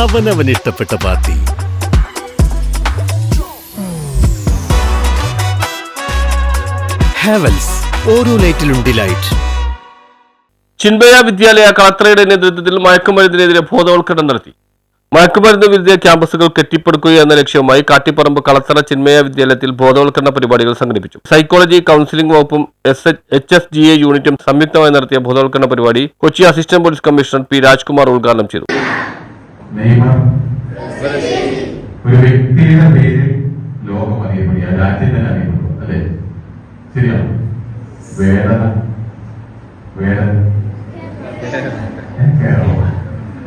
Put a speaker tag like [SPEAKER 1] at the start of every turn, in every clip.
[SPEAKER 1] അവനവൻ ഇഷ്ടപ്പെട്ട പാർട്ടി. ഹാവൽസ് ഓരോ ലൈറ്റിലും ഡിലൈറ്റ്.
[SPEAKER 2] ചിൻബയ വിദ്യാലയ കളക്ടറുടെ നേതൃത്വത്തിൽ മയക്കുമരുന്നിനെതിരെ ബോധവൽക്കരണം നടത്തി. മയക്കുമരുന്ന് വിരുദ്ധ ക്യാമ്പസുകൾ കെട്ടിപ്പടുക്കുക എന്ന ലക്ഷ്യവുമായി കാട്ടിപ്പറമ്പ് കളത്തറ ചിന്മയ വിദ്യാലയത്തിൽ ബോധവൽക്കരണ പരിപാടികൾ സംഘടിപ്പിച്ചു. സൈക്കോളജി കൌൺസിലിംഗ് വകുപ്പും S H S G A യൂണിറ്റും സംയുക്തമായി നടത്തിയ ബോധവൽക്കരണ പരിപാടി Kochi assistant police commissioner P Rajkumar ഉദ്ഘാടനം ചെയ്തു.
[SPEAKER 3] നെയ്മർ. ഒരു വ്യക്തിയുടെ പേര് ലോകം അറിയപ്പെടുക രാജ്യം തന്നെ അറിയപ്പെടും അല്ലെ? ശരിയാണ്? വേദന. വേദന. കേരളം.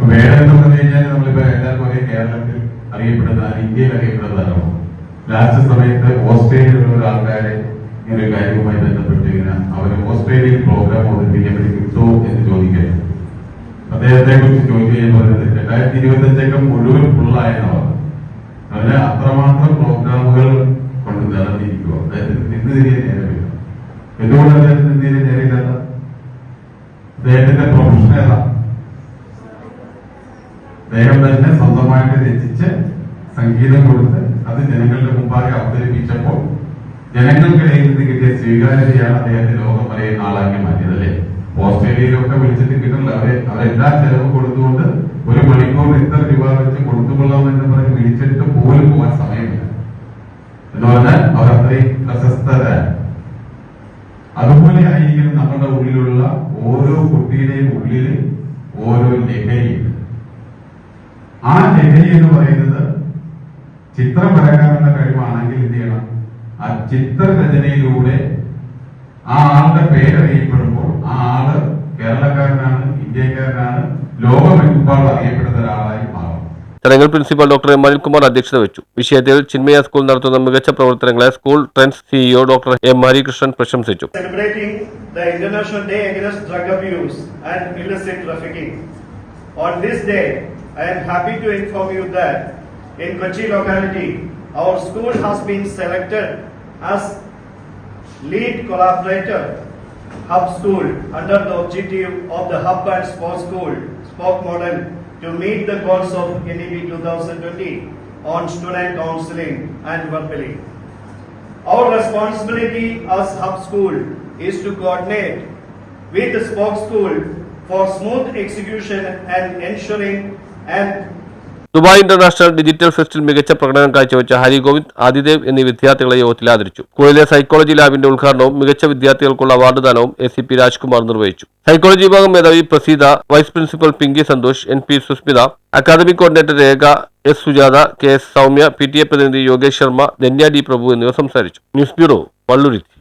[SPEAKER 3] വേദന എന്ന് പറഞ്ഞു കഴിഞ്ഞാൽ നമ്മളിപ്പോ എല്ലാവർക്കും അറിയാം കേരളത്തിൽ അറിയപ്പെടുന്ന ഇന്ത്യയിൽ അറിയപ്പെടുന്നതാണോ? ലാസ്റ്റ് സമയത്ത് ഓസ്ട്രേലിയയിലുള്ള ഒരു ആൾക്കാരെ ഈ ഒരു കാര്യവുമായി ബന്ധപ്പെട്ട് ഇങ്ങനെ അവർ ഓസ്ട്രേലിയയിൽ പ്രോഗ്രാം അവതരിപ്പിക്കാൻ വേണ്ടി കിട്ടുമോ എന്ന് ചോദിക്കുകയായിരുന്നു അദ്ദേഹത്തെ കുറിച്ച് ചോദിക്കുകയും പറയുന്നത് രണ്ടായിരത്തി ഇരുപത്തി മുഴുവൻ മുഴുവൻ ഫുള്ളായെന്നാണ് അതിന് അത്രമാത്രം പ്രോഗ്രാമുകൾ കൊണ്ട് നിറഞ്ഞിരിക്കുക അദ്ദേഹത്തിന് നിന്ന് തിരികെ നേരമില്ല. എന്തുകൊണ്ട് അദ്ദേഹത്തിന് തിരികെ നേരില്ലാത്ത അദ്ദേഹത്തിന്റെ പ്രൊഫഷൻ ഏതാ അദ്ദേഹം തന്നെ സ്വന്തമായിട്ട് രചിച്ച് സംഗീതം കൊടുത്ത് അത് ജനങ്ങളുടെ മുമ്പാകെ അവതരിപ്പിച്ചപ്പോൾ ജനങ്ങൾക്കിടയിൽ നിന്ന് കിട്ടിയ സ്വീകാര്യതയാണ് അദ്ദേഹത്തെ ലോകം അറിയുന്ന ആളാക്കി മാറ്റിയത് അല്ലേ? ഓസ്ട്രേലിയയിലൊക്കെ വിളിച്ചിട്ട് കിട്ടില്ല അവരെ അവരെല്ലാ ചെലവും കൊടുത്തുകൊണ്ട് ഒരു മണിക്കൂർ ഇത്ര രൂപ വെച്ച് കൊടുത്തുകൊള്ളാം എന്ന് പറഞ്ഞ് വിളിച്ചിട്ട് പോലും പോകാൻ സമയമില്ല. എന്ന് പറഞ്ഞാൽ അവർ അത്രയും പ്രശസ്തരാണ്. അതുപോലെ ആയിരിക്കും നമ്മുടെ ഉള്ളിലുള്ള ഓരോ കുട്ടിയുടെയും ഉള്ളിൽ ഓരോ ലഹരിയുണ്ട് ആ ലഹരി എന്ന് പറയുന്നത് ചിത്രം വരക്കാനുള്ള കഴിവാണെങ്കിൽ എന്ത് ചെയ്യണം? ആ ചിത്രരചനയിലൂടെ ആ ആളുടെ പേരറിയപ്പെടുമ്പോൾ ആൾ കേരളക്കാരനാണ് ഇന്ത്യക്കാരനാണ് ലോകമെമ്പാടും അറിയപ്പെടുന്ന ഒരാളായി മാറും.
[SPEAKER 2] ചടങ്ങിൽ പ്രിൻസിപ്പൽ ഡോക്ടർ എം അനിൽകുമാർ അധ്യക്ഷത വെച്ചു. വിഷയത്തിൽ ചിന്മയ സ്കൂൾ നടത്തുന്ന മികച്ച പ്രവർത്തനങ്ങളെ school trend CEO doctor M Harikrishnan പ്രശംസിച്ചു.
[SPEAKER 4] Selected as lead collaborator hub school under the objective of the hub and spoke school spoke model to meet the goals of NEP 2020 on student counseling and well-being. Our responsibility as Hub School is to coordinate with the Spoke School for smooth execution and ensuring and
[SPEAKER 2] Dubai international digital ഫെസ്റ്റിൽ മികച്ച പ്രകടനം കാഴ്ചവെച്ച ഹരിഗോവിന്ദ് ആദിദേവ് എന്നീ വിദ്യാർത്ഥികളെ യോഗത്തിൽ ആദരിച്ചു സ്കൂളിലെ psychology ലാബിന്റെ ഉദ്ഘാടനവും മികച്ച വിദ്യാർത്ഥികൾക്കുള്ള അവാർഡ് ദാനവും എ സി പി രാജ്കുമാർ നിർവഹിച്ചു. സൈക്കോളജി വിഭാഗം മേധാവി Praseetha vice principal Pinky Santhosh N P Susmitha academic coordinator Rekha S Sujatha K S Soumya P T A പ്രതിനിധി യോഗേഷ് ശർമ്മ ധന്യ ഡി പ്രഭു എന്നിവർ സംസാരിച്ചു. News bureau Valluruthi.